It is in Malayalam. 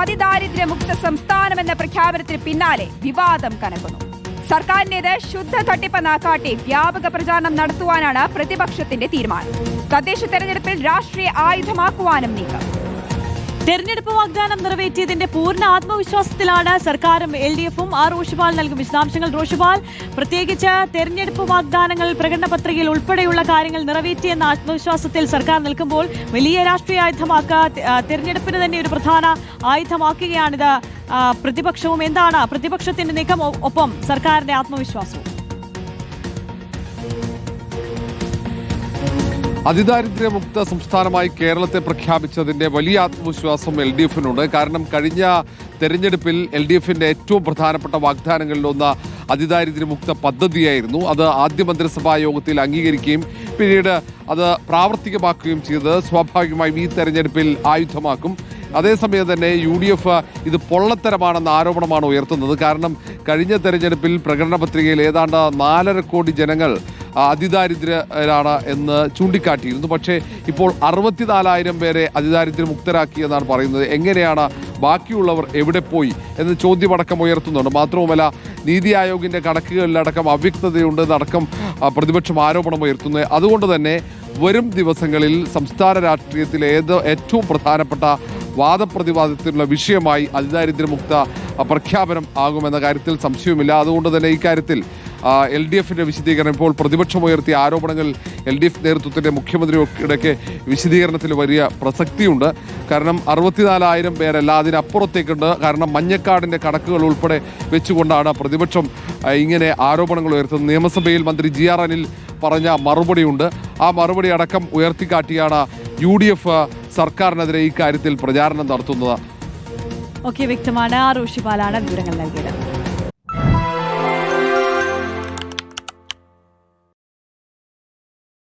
അതിദാരിദ്ര്യമുക്ത സംസ്ഥാനമെന്ന പ്രഖ്യാപനത്തിന് പിന്നാലെ വിവാദം കനക്കുന്നു. സർക്കാരിന്റേത് ശുദ്ധ തട്ടിപ്പെന്ന കാട്ടി വ്യാപക പ്രചാരണം നടത്തുവാനാണ് പ്രതിപക്ഷത്തിന്റെ തീരുമാനം. തദ്ദേശ തെരഞ്ഞെടുപ്പിൽ രാഷ്ട്രീയ ആയുധമാക്കുവാനും നീക്കം. തെരഞ്ഞെടുപ്പ് വാഗ്ദാനം നിറവേറ്റിയതിന്റെ പൂർണ ആത്മവിശ്വാസത്തിലാണ് സർക്കാരും എൽ ഡി എഫും ആർ റോഷിപാൽ നൽകും വിശദാംശങ്ങൾ. റോഷിപാൽ പ്രത്യേകിച്ച് തെരഞ്ഞെടുപ്പ് വാഗ്ദാനങ്ങൾ പ്രകടന പത്രികയിൽ ഉൾപ്പെടെയുള്ള കാര്യങ്ങൾ നിറവേറ്റിയെന്ന ആത്മവിശ്വാസത്തിൽ സർക്കാർ നിൽക്കുമ്പോൾ വലിയ രാഷ്ട്രീയ ആയുധമാക്കുക ആ, തെരഞ്ഞെടുപ്പിന് തന്നെ ഒരു പ്രധാന ആയുധമാക്കുകയാണിത്. പ്രതിപക്ഷവും എന്താണ് പ്രതിപക്ഷത്തിന്റെ നീക്കം? ഒപ്പം സർക്കാരിന്റെ ആത്മവിശ്വാസവും. അതിദാരിദ്ര്യമുക്ത സംസ്ഥാനമായി കേരളത്തെ പ്രഖ്യാപിച്ചതിന്റെ വലിയ ആത്മവിശ്വാസം എൽ ഡി എഫിനുണ്ട്. കാരണം കഴിഞ്ഞ തെരഞ്ഞെടുപ്പിൽ എൽ ഡി എഫിന്റെ ഏറ്റവും പ്രധാനപ്പെട്ട വാഗ്ദാനങ്ങളിലൊന്ന് അതിദാരിദ്ര്യമുക്ത പദ്ധതിയായിരുന്നു. അത് ആദ്യ മന്ത്രിസഭാ യോഗത്തിൽ അംഗീകരിക്കുകയും പിന്നീട് അത് പ്രാവർത്തികമാക്കുകയും ചെയ്തത് സ്വാഭാവികമായും ഈ തെരഞ്ഞെടുപ്പിൽ ആയുധമാക്കും. അതേസമയം തന്നെ യു ഡി എഫ് ഇത് പൊള്ളത്തരമാണെന്ന ആരോപണമാണ് ഉയർത്തുന്നത്. കാരണം കഴിഞ്ഞ തെരഞ്ഞെടുപ്പിൽ പ്രകടന പത്രികയിൽ ഏതാണ്ട് നാലര കോടി ജനങ്ങൾ അതിദാരിദ്ര്യരാണ് എന്ന് ചൂണ്ടിക്കാട്ടിയിരുന്നു. പക്ഷേ ഇപ്പോൾ അറുപത്തിനാലായിരം പേരെ അതിദാരിദ്ര്യമുക്തരാക്കി എന്നാണ് പറയുന്നത്. എങ്ങനെയാണ് ബാക്കിയുള്ളവർ എവിടെ പോയി എന്ന് ചോദ്യമടക്കം ഉയർത്തുന്നുണ്ട്. മാത്രവുമല്ല നീതി ആയോഗിന്റെ കണക്കുകളിലടക്കം അവ്യക്തതയുണ്ട് എന്നടക്കം പ്രതിപക്ഷം ആരോപണം ഉയർത്തുന്നത്. അതുകൊണ്ട് തന്നെ വരും ദിവസങ്ങളിൽ സംസ്ഥാന രാഷ്ട്രീയത്തിൽ ഏത് ഏറ്റവും പ്രധാനപ്പെട്ട വാദപ്രതിവാദത്തിനുള്ള വിഷയമായി അതിദാരിദ്ര്യമുക്ത പ്രഖ്യാപനം ആകുമെന്ന കാര്യത്തിൽ സംശയവുമില്ല. അതുകൊണ്ട് തന്നെ ഇക്കാര്യത്തിൽ എൽ ഡി എഫിന്റെ വിശദീകരണം. ഇപ്പോൾ പ്രതിപക്ഷം ഉയർത്തിയ ആരോപണങ്ങൾ എൽ ഡി എഫ് നേതൃത്വത്തിന്റെ മുഖ്യമന്ത്രിയുടെയൊക്കെ വിശദീകരണത്തിൽ വലിയ പ്രസക്തിയുണ്ട്. കാരണം അറുപത്തിനാലായിരം പേരല്ല അതിനപ്പുറത്തേക്കുണ്ട്. കാരണം മഞ്ഞക്കാടിന്റെ കണക്കുകൾ ഉൾപ്പെടെ വെച്ചുകൊണ്ടാണ് പ്രതിപക്ഷം ഇങ്ങനെ ആരോപണങ്ങൾ ഉയർത്തുന്നത്. നിയമസഭയിൽ മന്ത്രി ജി ആർ അനിൽ പറഞ്ഞ മറുപടിയുണ്ട്. ആ മറുപടി അടക്കം ഉയർത്തിക്കാട്ടിയാണ് യു ഡി എഫ് സർക്കാരിനെതിരെ ഇക്കാര്യത്തിൽ പ്രചാരണം നടത്തുന്നത്. ഓക്കെ വ്യക്തമാണ്. റോഷിപാലാണ് വിവരങ്ങൾ നൽകിയത്.